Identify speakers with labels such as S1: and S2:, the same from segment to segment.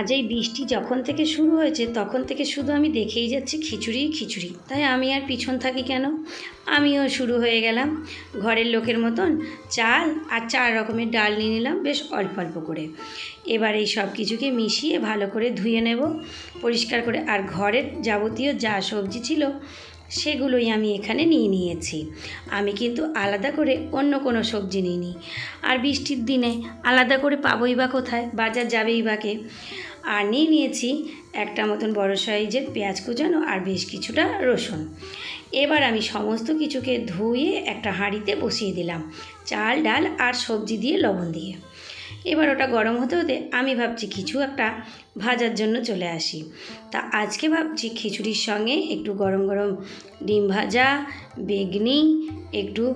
S1: আজ এই বৃষ্টি যখন থেকে শুরু হয়েছে, তখন থেকে শুধু আমি দেখেই যাচ্ছি খিচুড়ি খিচুড়ি। তাই আমি আর পিছন থাকি কেন? আমিও শুরু হয়ে গেলাম ঘরের লোকের মতন। চাল আর চার রকমের ডাল নিয়ে নিলাম বেশ অল্প অল্প করে। এবার এই সব কিছুকে মিশিয়ে ভালো করে ধুয়ে নেব। পরিষ্কার করে। আর ঘরের যাবতীয় যা সবজি ছিল সেগুলোই আমি এখানে নিয়ে নিয়েছি। আমি কিন্তু আলাদা করে অন্য কোনো সবজি নিইনি। আর বৃষ্টির দিনে আলাদা করে পাবোই বা কোথায়? বাজার যাবেই বাকে আর নিয়ে নিয়েছি একটা মতন বড় সাইজের পেঁয়াজ কুচানো আর বেশ কিছুটা রসুন। এবার আমি সমস্ত কিছুকে ধুয়ে একটা হাঁড়িতে বসিয়ে দিলাম। চাল, ডাল আর সবজি দিয়ে লবণ দিয়ে। এবার ওটা গরম হতে হতে আমি ভাবছি কিছু একটা ভাজার জন্য চলে আসি। তা আজকে ভাবছি খিচুড়ির সঙ্গে একটু গরম গরম ডিম ভাজা, বেগনি, একটু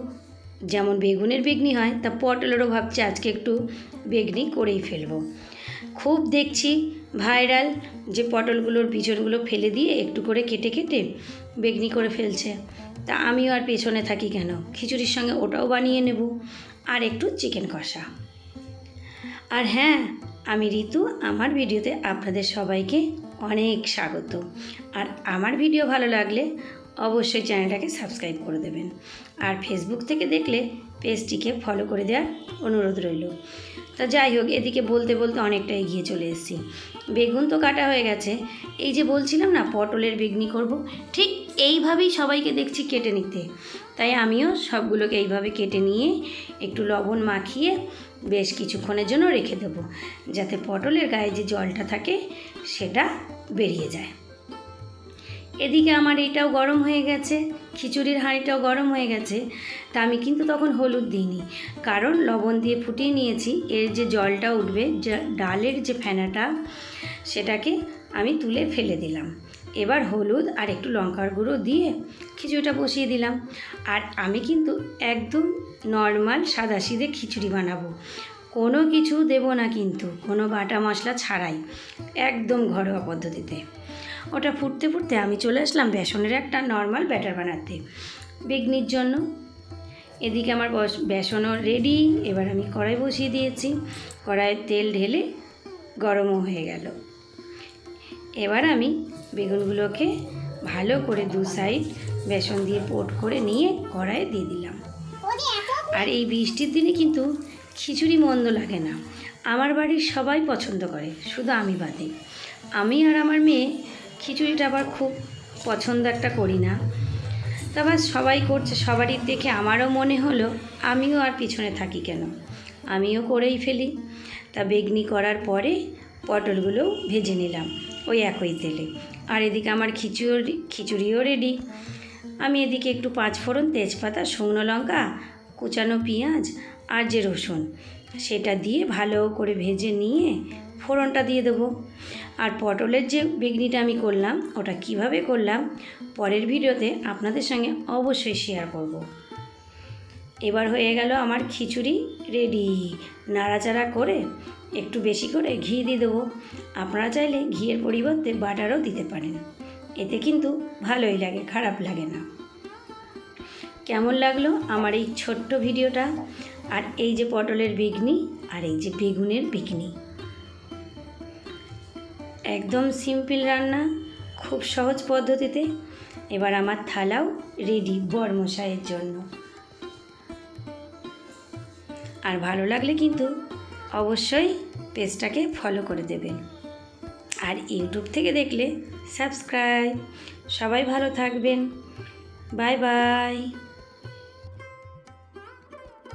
S1: যেমন বেগুনের বেগনি হয়, তা পটলেরও ভাবছি আজকে একটু বেগনি করেই ফেলব। খুব দেখছি ভাইরাল যে পটলগুলোর পিছনগুলো ফেলে দিয়ে একটু করে কেটে কেটে বেগনি করে ফেলছে। তা আমিও আর পেছনে থাকি কেন? খিচুড়ির সঙ্গে ওটাও বানিয়ে নেব। আর একটু চিকেন কষা। আর হ্যাঁ আমি ঋতু, আমার ভিডিওতে আপনাদের সবাইকে অনেক স্বাগত। আর আমার ভিডিও ভালো লাগলে অবশ্যই চ্যানেলটাকে সাবস্ক্রাইব করে দেবেন। আর ফেসবুক থেকে দেখলে পেজটিকে ফলো করে দেওয়ার অনুরোধ রইল। তা যাই হোক, এদিকে বলতে বলতে অনেকটা এগিয়ে চলে এসেছি। বেগুন তো কাটা হয়ে গেছে। এই যে বলছিলাম না, পটলের বেগনি করব, ঠিক এইভাবেই সবাইকে দেখছি কেটে নিতে। তাই আমিও সবগুলোকে এইভাবে কেটে নিয়ে একটু লবণ মাখিয়ে বেশ কিছুক্ষণের জন্য রেখে দেবো, যাতে পটলের গায়ে যে জলটা থাকে সেটা বেরিয়ে যায়। এদিকে আমার এইটাও গরম হয়ে গেছে, খিচুড়ির হাঁড়িটাও গরম হয়ে গেছে, তা আমি কিন্তু তখন হলুদ দিইনি। কারণ লবণ দিয়ে ফুটিয়ে নিয়েছি, এর যে জলটা উঠবে ডালের যে ফেনাটা, সেটাকে আমি তুলে ফেলে দিলাম। এবার হলুদ আর একটু লঙ্কার গুঁড়ো দিয়ে খিচুড়িটা বসিয়ে দিলাম। আর আমি কিন্তু একদম নর্মাল সাদা সিধে খিচুড়ি বানাবো। কোনো কিছু দেব না কিন্তু, কোনো বাটা মশলা ছাড়াই, একদম ঘরোয়া পদ্ধতিতে। ওটা ফুটতে ফুটতে আমি চলে আসলাম বেসনের একটা নর্মাল ব্যাটার বানাতে। বেগনির জন্য। এদিকে আমার বস, বেসনও রেডি এবার আমি কড়াই বসিয়ে দিয়েছি। কড়াইয়ের তেল ঢেলে গরমও হয়ে গেল। এবার আমি বেগুনগুলোকে ভালো করে দু সাইড বেসন দিয়ে পোট করে নিয়ে কড়াইয়ে দিয়ে দিলাম। আর এই বৃষ্টির দিনে কিন্তু খিচুড়ি মন্দ লাগে না। আমার বাড়ির সবাই পছন্দ করে, শুধু আমি বাদে। আমি আর আমার মেয়ে খিচুড়িটা আবার খুব পছন্দ একটা করি না। তারপর সবাই করছে, সবারই দেখে আমারও মনে হলো, আমিও আর পিছনে থাকি কেন? আমিও করেই ফেলি। তা বেগনি করার পরে পটলগুলোও ভেজে নিলাম। ওই একই তেলে। আর এদিকে আমার খিচুড়ি, খিচুড়িও রেডি আমি এদিকে একটু পাঁচফোড়ন তেজপাতা, শুকনো লঙ্কা, কুচানো পেঁয়াজ আর যে রসুন, সেটা দিয়ে ভালো করে ভেজে নিয়ে ফোড়নটা দিয়ে দেবো। আর পটলের যে বেগনিটা আমি করলাম, ওটা কীভাবে করলাম, পরের ভিডিওতে আপনাদের সঙ্গে অবশ্যই শেয়ার করব। এবার হয়ে গেল আমার খিচুড়ি রেডি নাড়াচাড়া করে একটু বেশি করে ঘি দিয়ে দেবো। আপনারা চাইলে ঘিয়ের পরিবর্তে বাটারও দিতে পারেন। এতে কিন্তু ভালোই লাগে, খারাপ লাগে না। কেমন লাগল আমার এই ছোট্ট ভিডিওটা? আর এই যে পটলের বেগনি আর এই যে বেগুনের বেগনি। একদম সিম্পল রান্না, খুব সহজ পদ্ধতিতে। এবার আমার থালাও রেডি বরমশাইয়ের জন্য। আর ভালো লাগলে কিন্তু অবশ্যই পেজটাকে ফলো করে দেবেন আর ইউটিউব থেকে দেখলে সাবস্ক্রাইব সবাই ভালো থাকবেন। Bye bye